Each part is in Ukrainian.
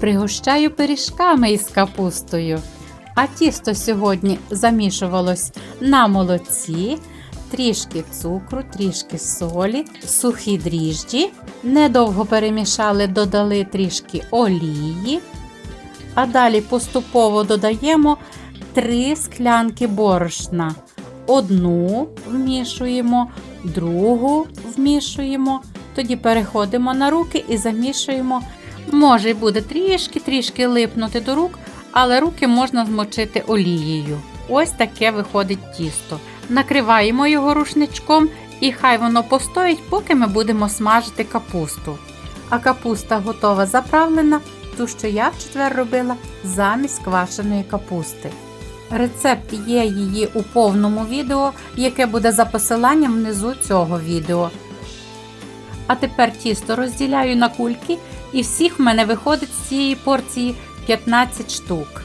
пригощаю пиріжками із капустою. А тісто сьогодні замішувалось на молоці, трішки цукру, трішки солі, сухі дріжджі. Недовго перемішали, додали трішки олії. А далі поступово додаємо 3 склянки борошна. Одну вмішуємо, другу вмішуємо. Тоді переходимо на руки і замішуємо. Може й буде трішки-трішки липнути до рук, але руки можна змочити олією. Ось таке виходить тісто. Накриваємо його рушничком і хай воно постоїть, поки ми будемо смажити капусту. А капуста готова заправлена, ту, що я в четвер робила замість квашеної капусти. Рецепт є її у повному відео, яке буде за посиланням внизу цього відео. А тепер тісто розділяю на кульки, і всіх в мене виходить з цієї порції 15 штук.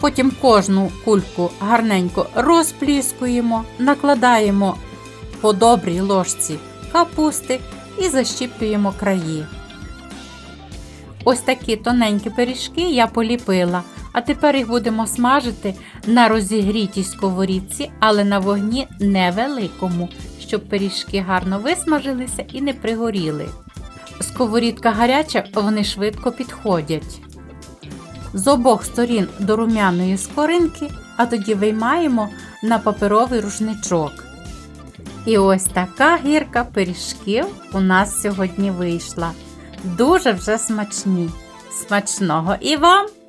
Потім кожну кульку гарненько розпліскуємо, накладаємо по добрій ложці капусти і защіплюємо краї. Ось такі тоненькі пиріжки я поліпила, а тепер їх будемо смажити на розігрітій сковорідці, але на вогні невеликому, щоб пиріжки гарно висмажилися і не пригоріли. Сковорідка гаряча, вони швидко підходять. З обох сторін до румяної скоринки, а тоді виймаємо на паперовий рушничок. І ось така гірка пиріжків у нас сьогодні вийшла. Дуже вже смачні. Смачного і вам!